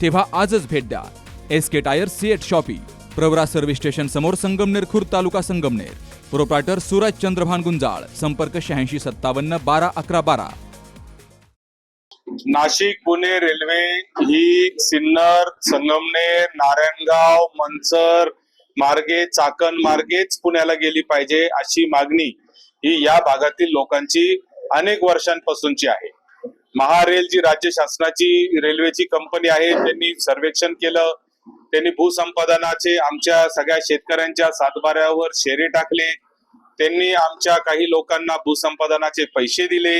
तेव्हा आजच भेट द्या. S K tyre Ceat shoppe Pravara service station समोर संगमनेर खुर्द तालुका संगमनेर. प्रोप्रायटर सूरज चंद्रभान गुंजाळ संपर्क शहाऐंशी सत्तावन्न बारा अकरा बारा. नाशिक पुणे रेल्वे ही सिन्नर संगमनेर नारायणगाव मंचर मार्गे चाकण मार्गेच पुण्याला गेली पाहिजे अशी मागणी ही या भागातील लोकांची अनेक वर्षांपासूनची आहे. महारेल जी राज्य शासनाची रेल्वेची कंपनी आहे. त्यांनी सर्वेक्षण केलं. त्यांनी भूसंपादनाचे आमच्या सगळ्या शेतकऱ्यांच्या सातबाऱ्यावर शेरे टाकले. त्यांनी आमच्या काही लोकांना भूसंपादनाचे पैसे दिले.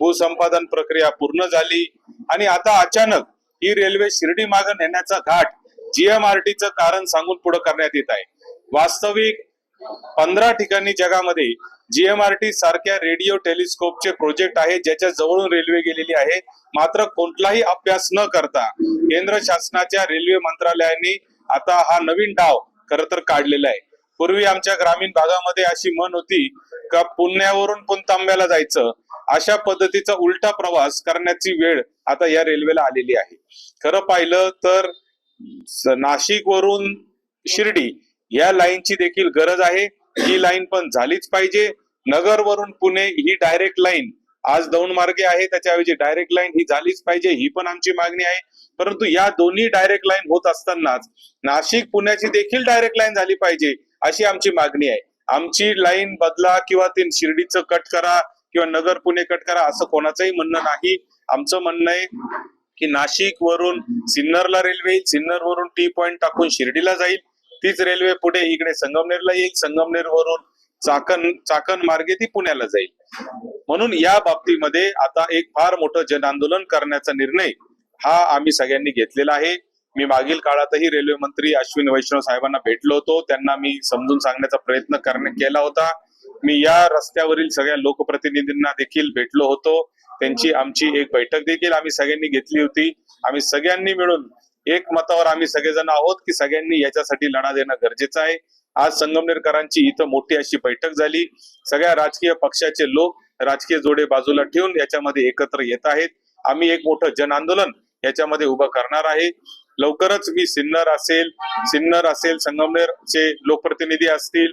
भूसंपादन प्रक्रिया पूर्ण झाली. आणि आता अचानक ही रेल्वे शिर्डी मागे नेण्याचा घाट जीएमआरटीचं कारण सांगून पुढे करण्यात येत आहे. वास्तविक पंधरा ठिकाणी जगामध्ये जीएमआरटी सारख्या रेडिओ टेलिस्कोपचे प्रोजेक्ट आहे ज्याच्या जवळून रेल्वे गेलेली आहे. मात्र कोणताही अभ्यास न करता केंद्र शासनाच्या रेल्वे मंत्रालयाने आता हा नवीन डाव खर तर काढलेला आहे. पूर्वी आमच्या ग्रामीण भागामध्ये अशी म्हण होती का पुण्यावरून पुणतांब्याला जायचं अशा पद्धतीचा उलटा प्रवास करण्याची वेळ आता या रेल्वेला आलेली आहे. खरं पाहिलं तर नाशिक वरून शिर्डी या लाईनची देखील गरज आहे. ही लाईन पण झालीच पाहिजे. नगर वरून पुणे ही डायरेक्ट लाईन आज दौंड मार्गे आहे. त्याच्याऐवजी डायरेक्ट लाईन ही झालीच पाहिजे. ही पण आमची मागणी आहे. परंतु या दोन्ही डायरेक्ट लाईन होत असतानाच नाशिक पुण्याची देखील डायरेक्ट लाईन झाली पाहिजे अशी आमची मागणी आहे. आमची लाईन बदला किंवा ते शिर्डीचं कट करा किंवा नगर पुणे कट करा असं कोणाचंही म्हणणं नाही. आमचं म्हणणं आहे की नाशिक वरून सिन्नरला रेल्वे येईल सिन्नर वरून टी पॉइंट टाकून शिर्डीला जाईल. तीच रेल्वे पुढे इकडे संगमनेरला येईल. संगमनेर वरून चाकण चाकण मार्गे ती पुण्याला जाईल. म्हणून या बाबतीमध्ये आता एक फार मोठं जन आंदोलन करण्याचा निर्णय हा आम्ही सगळ्यांनी घेतलेला आहे. मी मागील काळातही रेल्वे मंत्री अश्विन वैष्णव साहेबांना भेटलो होतो. त्यांना मी समजून सांगण्याचा प्रयत्न करणे केला होता. मी या रस्त्यावरील सगळ्या लोकप्रतिनिधींना देखील भेटलो होतो. त्यांची आमची एक बैठक देखील आम्ही सगळ्यांनी घेतली होती. आम्ही सगळ्यांनी मिळून एक मतावर आम्ही सगळेजण आहोत की सगळ्यांनी याच्यासाठी लढा देणं गरजेचं आहे. आज संगमनेरकरांची इथं मोठी अशी बैठक झाली. सगळ्या राजकीय पक्षाचे लोक राजकीय जोडे बाजूला ठेवून याच्यामध्ये एकत्र येत आहेत. आम्ही एक मोठं जन आंदोलन याच्यामध्ये उभं करणार आहे. लवकरच मी सिन्नर असेल सिन्नर असेल संगमनेरचे लोकप्रतिनिधी असतील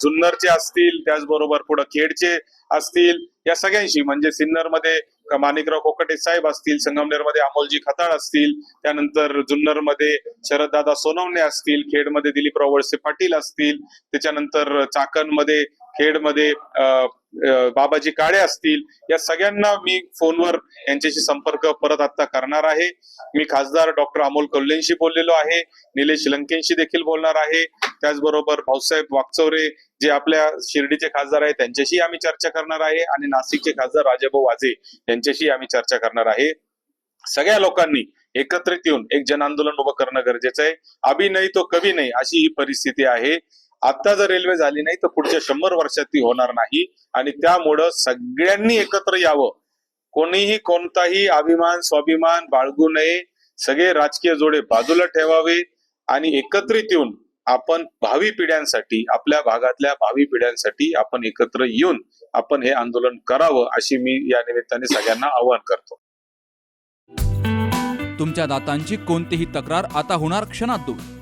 जुन्नरचे असतील त्याचबरोबर पुढे खेडचे असतील या सगळ्यांशी म्हणजे सिन्नरमध्ये माणिकराव कोकटे साहेब असतील संगमनेरमध्ये अमोलजी खताळ असतील त्यानंतर जुन्नरमध्ये शरददादा सोनवणे असतील खेडमध्ये दिलीपराव वळसे पाटील असतील त्याच्यानंतर चाकणमध्ये खेडमध्ये अं, बाबाजी काळे असतील या सगळ्यांना मी फोनवर यांच्याशी संपर्क परत आता करणार आहे. मी खासदार डॉक्टर अमोल कोल्हेंशी बोललेलो आहे. निलेश लंकेंशी देखील बोलणार आहे. त्याचबरोबर भाऊसाहेब वागचौरे जे आपल्या शिर्डीचे खासदार आहेत त्यांच्याशी आम्ही चर्चा करणार आहे. आणि नाशिकचे खासदार राजाभाऊ वाजे यांच्याशी आम्ही चर्चा करणार आहे. सगळ्या लोकांनी एकत्रित येऊन एक जन आंदोलन उभं करणं गरजेचं आहे. अभिनय तो कवी नाही अशी ही परिस्थिती आहे. आता जर रेल्वे झाली नाही तर पुढच्या शंभर वर्षात ती होणार नाही. आणि त्यामुळं सगळ्यांनी एकत्र यावं. कोणीही कोणताही अभिमान स्वाभिमान बाळगू नये. सगळे राजकीय जोडे बाजूला ठेवावे आणि एकत्रित येऊन आपण भावी पिढ्यांसाठी आपल्या भागातल्या भावी पिढ्यांसाठी आपण एकत्र येऊन आपण हे आंदोलन करावं अशी मी या निमित्ताने सगळ्यांना आवाहन करतो. तुमच्या दातांची कोणतीही तक्रार आता होणार क्षणात दूर.